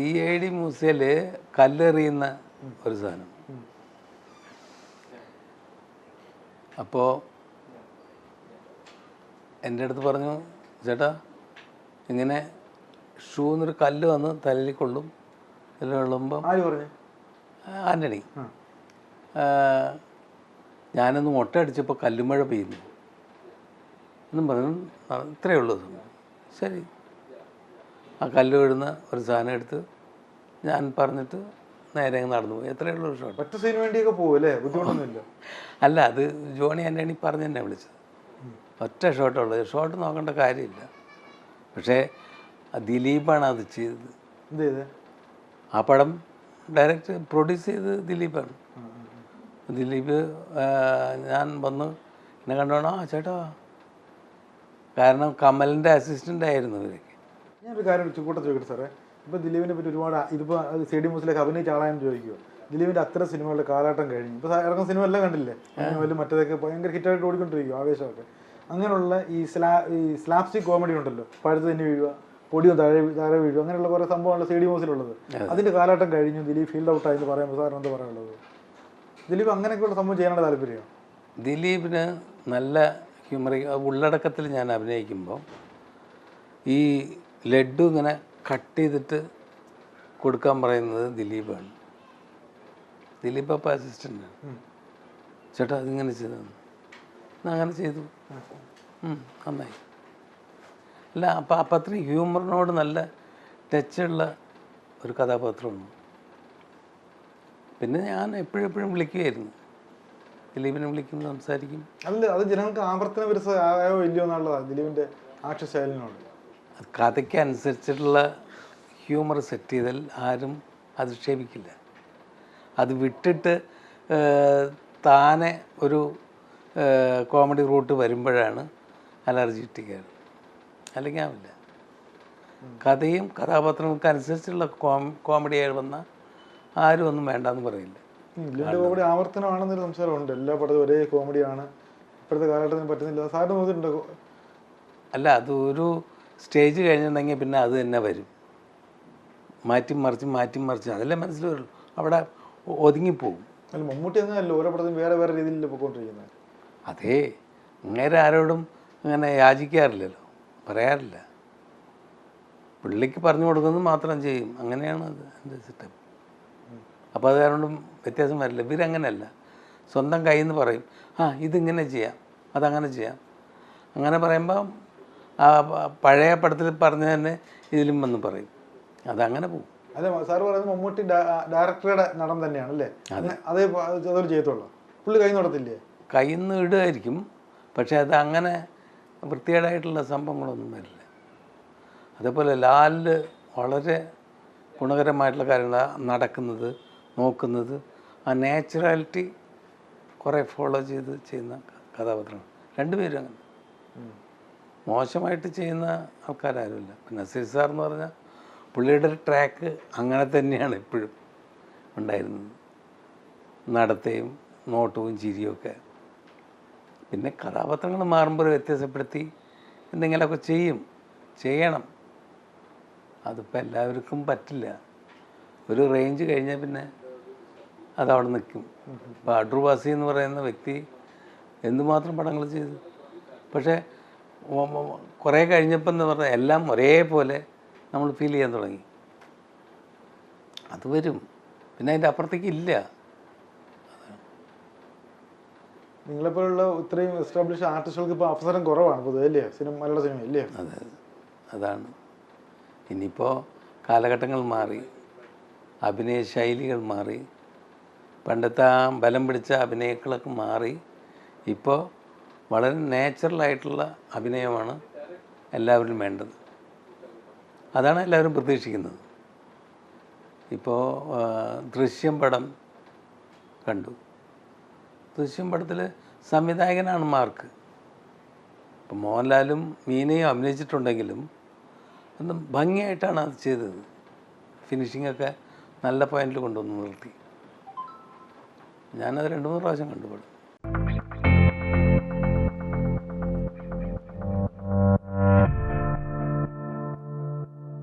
C I D മ്യൂസിയത്തിൽ കല്ലെറിയുന്ന ഒരു സാധനം. അപ്പോ എന്റെ അടുത്ത് പറഞ്ഞു ചേട്ടാ ഇങ്ങനെ ഷൂന്നൊരു കല്ല് വന്ന് തലയിൽ കൊള്ളും തലയിൽ കൊള്ളുമ്പം ആന്റണി. ആന്റണി ഞാനൊന്ന് മുട്ട അടിച്ചപ്പോൾ കല്ലുമഴ പെയ്യുന്നു. എന്നും പറഞ്ഞു "ആ, ഇത്രയേ ഉള്ളൂ. സംഭവം." ശരി. ആ കല്ല് വീഴുന്ന ഒരു സാധനം എടുത്ത് ഞാൻ പറഞ്ഞിട്ട് നേരെ അങ്ങ് നടന്നു പോയി. എത്രയേ ഉള്ളൂ ഷോട്ട് ഒറ്റ സീന് വേണ്ടിയൊക്കെ പോകല്ലേ ബുദ്ധിമുട്ടൊന്നുമില്ല. അല്ല അത് ജോണി ആന്റണി പറഞ്ഞു തന്നെ വിളിച്ചത്. ഒറ്റ ഷോട്ടുള്ളത് ഷോട്ട് നോക്കേണ്ട കാര്യമില്ല. പക്ഷേ ദിലീപാണ് അത് ചെയ്തത്. എന്ത് ആ പടം ഡയറക്റ്റ് പ്രൊഡ്യൂസ് ചെയ്ത് ദിലീപാണ്. ദിലീപ് ഞാൻ വന്ന് എന്നെ കണ്ടോണോ ആ ചേട്ടാ. കാരണം കമലിന്റെ അസിസ്റ്റന്റ് ആയിരുന്നു ഇവരൊക്കെ ഞാനൊരു കാര്യം ചുക്കൂട്ടം ചോദിക്കട്ടെ സാറേ? ഇപ്പൊ ദിലീപിനെ പറ്റി ഒരുപാട് ഇതിപ്പോൾ സി ഡി മൂസിലേക്ക് അഭിനയിച്ച ആളായെന്ന് ചോദിക്കുമോ ദിലീപിന്റെ അത്ര സിനിമകളുടെ കാലഘട്ടം കഴിഞ്ഞു. ഇപ്പൊ ഇറങ്ങുന്ന സിനിമ എല്ലാം കണ്ടില്ലേ വല്ല മറ്റേതൊക്കെ ഭയങ്കര ഹിറ്റായിട്ട് ഓടിക്കൊണ്ടിരിക്കും ആവേശമൊക്കെ. അങ്ങനെയുള്ള ഈ സ്ലാ ഈ സ്ലാപ്സ്റ്റിക് കോമഡി ഉണ്ടല്ലോ. പഴുത്ത് തന്നെ വീഴുക പൊടിയും താഴെ താഴെ വീഴുക അങ്ങനെയുള്ള കുറേ സംഭവമാണ് സി ഡി മൂസിലുള്ളത് അതിന്റെ കാലഘട്ടം കഴിഞ്ഞു ദിലീപ് ഫീൽഡ് ഔട്ടായി എന്ന് പറയുമ്പോൾ സാറിന് എന്താ പറയാനുള്ളത്? ദിലീപ് അങ്ങനെയൊക്കെയുള്ള സംഭവം ചെയ്യാനുള്ള താല്പര്യം ദിലീപിന് നല്ല ഹ്യൂമറി ഉള്ളടക്കത്തിൽ ഞാൻ അഭിനയിക്കുമ്പോൾ ഈ ലഡ്ഡു ഇങ്ങനെ കട്ട് ചെയ്തിട്ട് കൊടുക്കാൻ പറയുന്നത് ദിലീപാണ്. ദിലീപ് അപ്പം അസിസ്റ്റന്റാണ് ചേട്ടാ അതിങ്ങനെ ചെയ്തു അങ്ങനെ ചെയ്തു. നന്നായി. അല്ല അപ്പം അപ്പം അത്രയും ഹ്യൂമറിനോട് നല്ല ടച്ചുള്ള ഒരു കഥാപാത്രമാണ്. പിന്നെ ഞാൻ എപ്പോഴും വിളിക്കുകയായിരുന്നു ദിലീപിനെ വിളിക്കും സംസാരിക്കും. അല്ല അത് ജനങ്ങൾക്ക് ആവർത്തന വിരസമായോ ഇല്ലയോ എന്നുള്ളതാണ് ദിലീപിന്റെ ആക്ഷശൈലിനോട് കഥയ്ക്ക് അനുസരിച്ചിട്ടുള്ള ഹ്യൂമർ സെറ്റ് ചെയ്താൽ ആരും അധിക്ഷേപിക്കില്ല. അത് വിട്ടിട്ട് താനെ ഒരു കോമഡി റൂട്ട് വരുമ്പോഴാണ് അലർജിറ്റിക്കാർ അല്ലെങ്കിൽ ആവില്ല. കഥയും കഥാപാത്രങ്ങൾക്ക് അനുസരിച്ചുള്ള കോം കോമഡി ആയി വന്ന ആരും ഒന്നും വേണ്ടെന്ന് പറയില്ല. കോമഡി ആവർത്തനമാണെന്നൊരു സംസാരമുണ്ട് എല്ലാ പടത്തും ഒരേ കോമഡിയാണ്. ഇപ്പോഴത്തെ കാലഘട്ടത്തിന് പറ്റുന്നില്ല. സാറിന് നോക്കിയിട്ടുണ്ടോ അല്ല അതൊരു സ്റ്റേജ് കഴിഞ്ഞിട്ടുണ്ടെങ്കിൽ പിന്നെ അത് തന്നെ വരും. മാറ്റി മറിച്ച് മാറ്റി മറിച്ച് അതല്ലേ മനസ്സിൽ വരുള്ളൂ അവിടെ ഒതുങ്ങിപ്പോകും. അല്ല മമ്മൂട്ടി എന്നല്ല ഓരോ പടത്തിനും വേറെ വേറെ രീതിയിലല്ലേ പോയിക്കൊണ്ടിരിക്കുന്നത് അതേ അങ്ങേരെ ആരോടും അങ്ങനെ യാചിക്കാറില്ലല്ലോ പറയാറില്ല. പുള്ളിക്ക് പറഞ്ഞു കൊടുക്കുന്നത് മാത്രം ചെയ്യും. അങ്ങനെയാണ് അത് എന്റെ സിസ്റ്റം. അപ്പോൾ അത് കാരണം വ്യത്യാസം വരില്ല. ഇവരങ്ങനെയല്ല. സ്വന്തം കയ്യിൽ നിന്ന് പറയും ആ ഇതിങ്ങനെ ചെയ്യാം അതങ്ങനെ ചെയ്യാം. അങ്ങനെ പറയുമ്പോൾ ആ പഴയ പടത്തിൽ പറഞ്ഞ തന്നെ ഇതിലും വന്ന് പറയും. അതങ്ങനെ പോകും അതെ സാർ പറയുന്നത് മമ്മൂട്ടി ഡയറക്ടറുടെ നടൻ തന്നെയാണ് അല്ലേ? അതെ. അതേ അതൊരു അതേ ചെയ്യത്തുള്ളൂ പുള്ളി കൈ നടത്തില്ലേ കൈ നിന്ന് ഇടുമായിരിക്കും പക്ഷേ അത് അങ്ങനെ വൃത്തികേടായിട്ടുള്ള സംഭവങ്ങളൊന്നും വരില്ല. അതേപോലെ ലാലിൽ വളരെ ഗുണകരമായിട്ടുള്ള കാര്യങ്ങൾ നടക്കുന്നത് നോക്കുന്നത്. ആ നാച്ചുറാലിറ്റി കുറേ ഫോളോ ചെയ്ത് ചെയ്യുന്ന കഥാപാത്രങ്ങൾ രണ്ടുപേരും അങ്ങനെ. മോശമായിട്ട് ചെയ്യുന്ന ആൾക്കാരാരുമില്ല. പിന്നെ നസീർ സാർ എന്ന് പറഞ്ഞാൽ പുള്ളിയുടെ ട്രാക്ക് അങ്ങനെ തന്നെയാണ് എപ്പോഴും ഉണ്ടായിരുന്നത്. നടത്തയും നോട്ടവും ചിരിയൊക്കെ പിന്നെ കഥാപാത്രങ്ങൾ മാറുമ്പോൾ വ്യത്യാസപ്പെടുത്തി എന്തെങ്കിലുമൊക്കെ ചെയ്യും. ചെയ്യണം. അതിപ്പോൾ എല്ലാവർക്കും പറ്റില്ല. ഒരു റേഞ്ച് കഴിഞ്ഞാൽ പിന്നെ അതവിടെ നിൽക്കും. ഇപ്പോൾ അഡ്രുവാസി എന്ന് പറയുന്ന വ്യക്തി എന്തുമാത്രം പടങ്ങൾ ചെയ്തു? പക്ഷേ കുറേ കഴിഞ്ഞപ്പം എന്ന് പറഞ്ഞാൽ എല്ലാം ഒരേപോലെ നമ്മൾ ഫീൽ ചെയ്യാൻ തുടങ്ങി. അത് വരും. പിന്നെ അതിന്റെ അപ്പുറത്തേക്ക് ഇല്ല. നിങ്ങളെപ്പോലുള്ള ഇത്രയും എസ്റ്റാബ്ലിഷ് ആർട്ടിസ്റ്റുകൾക്ക് ഇപ്പോൾ അവസരം കുറവാണ് പൊതുവെ സിനിമ മലയാള സിനിമ ഇല്ലേ? അതെ. അതാണ്. ഇനിയിപ്പോൾ കാലഘട്ടങ്ങൾ മാറി. അഭിനയ ശൈലികൾ മാറി. പണ്ടത്തെ ആ ബലം പിടിച്ച അഭിനയക്കളൊക്കെ മാറി. ഇപ്പോൾ വളരെ നാച്ചുറലായിട്ടുള്ള അഭിനയമാണ് എല്ലാവരും വേണ്ടത്. അതാണ് എല്ലാവരും പ്രതീക്ഷിക്കുന്നത്. ഇപ്പോൾ ദൃശ്യം പടം കണ്ടു. ദൃശ്യം പടത്തിൽ സംവിധായകനാണ് മാർക്ക്. ഇപ്പം മോഹൻലാലും മീനയും അഭിനയിച്ചിട്ടുണ്ടെങ്കിലും ഒന്ന് ഭംഗിയായിട്ടാണ് അത് ചെയ്തത്. ഫിനിഷിങ്ങൊക്കെ നല്ല പോയിന്റിൽ കൊണ്ടുവന്ന് നിർത്തി. ഞാനത് രണ്ട് മൂന്ന് പ്രാവശ്യം കണ്ടു പടം.